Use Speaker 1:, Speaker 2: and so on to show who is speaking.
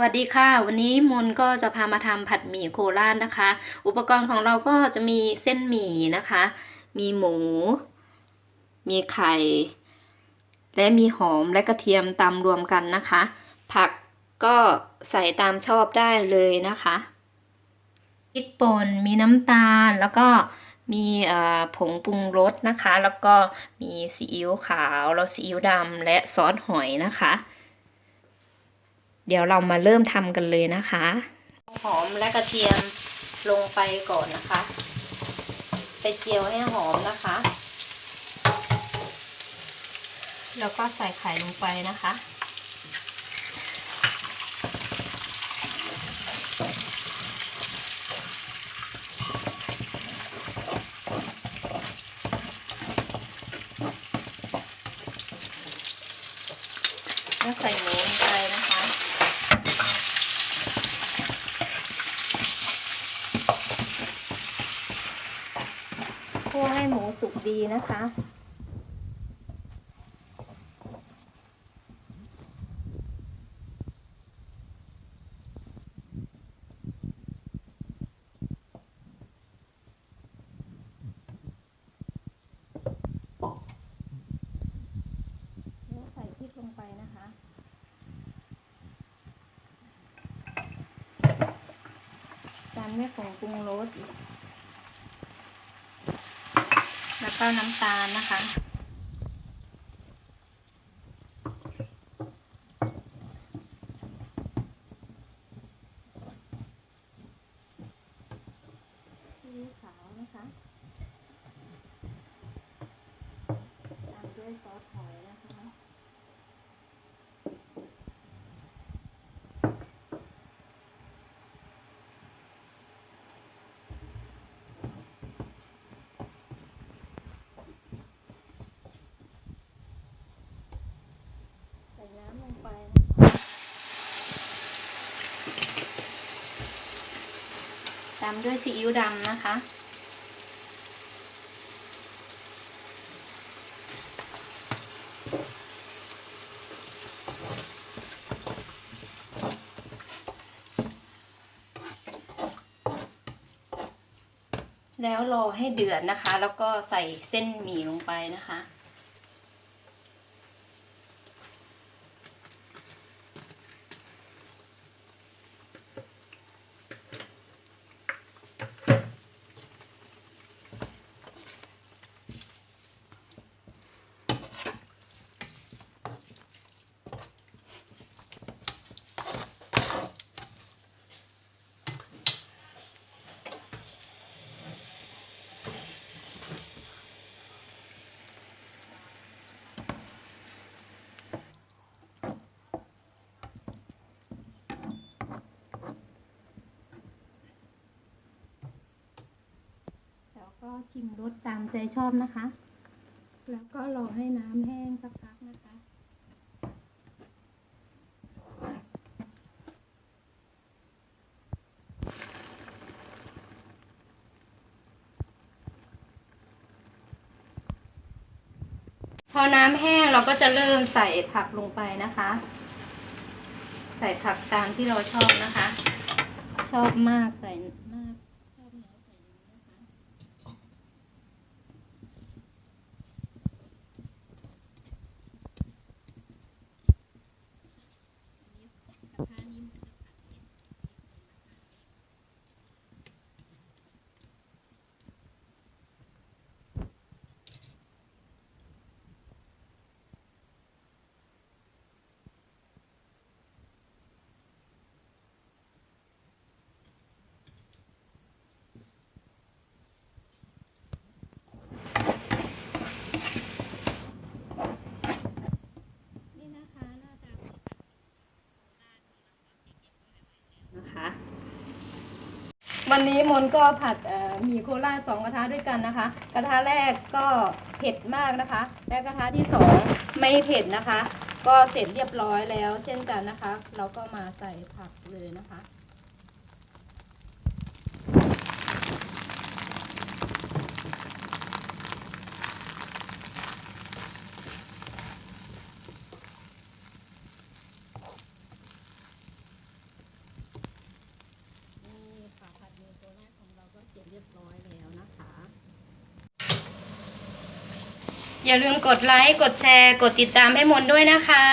Speaker 1: วัสดีค่ะ วันนี้มนก็จะพามาทำผัดหมี่โคราชนะคะ อุปกรณ์ของเราก็จะมีเส้นหมี่นะคะ มีหมู มีไข่ และมีหอมและกระเทียมตำรวมกันนะคะ ผักก็ใส่ตามชอบได้เลยนะคะพริกป่นมีน้ำตาลแล้วก็มีผงปรุงรสนะคะ แล้วก็มีซีอิ๊วขาวแล้วซีอิ๊วดำและซอสหอยนะคะ เดี๋ยวเรามาเริ่มทำกันเลยนะคะ หอมและกระเทียมลงไปก่อนนะคะ ไปเจียวให้หอมนะคะ แล้วก็ใส่ไข่ลงไปนะคะ แล้วใส่หมูลงไปนะคะ คั่วให้หมู สุกดีนะคะ แล้วใส่พริกลงไปนะคะตามด้วยผงปรุงรส แล้วก็น้ำตาลนะคะ ขาวนะคะตามด้วยซอสหอย น้ำลงไปตามด้วยซีอิ๊วดำนะคะ แล้วรอให้เดือดนะคะ แล้วก็ใส่เส้นหมี่ลงไปนะคะ ก็ชิมรสตามใจชอบนะคะ แล้วก็รอให้น้ำแห้งสักพักนะคะ พอน้ำแห้งเราก็จะเริ่มใส่ผักลงไปนะคะ ใส่ผักตามที่เราชอบนะคะ ชอบมากใส่มาก ชอบน้อยใส่น้อยนะคะ กระทะนี้มันจะผัดเผ็ดนี่นะคะหน้าตาของนะคะ วันนี้มนก็ผัดหมี่โคราชสองกระทะด้วยกันนะคะ กระทะแรกก็เผ็ดมากนะคะ และกระทะที่สองไม่เผ็ดนะคะ ก็เสร็จเรียบร้อยแล้วเช่นกันนะคะ เราก็มาใส่ผักเลยนะคะ แร็จ เรียบร้อยแล้วนะคะ อย่าลืมกดไลค์ กดแชร์ กดติดตามให้มนด้วยนะคะ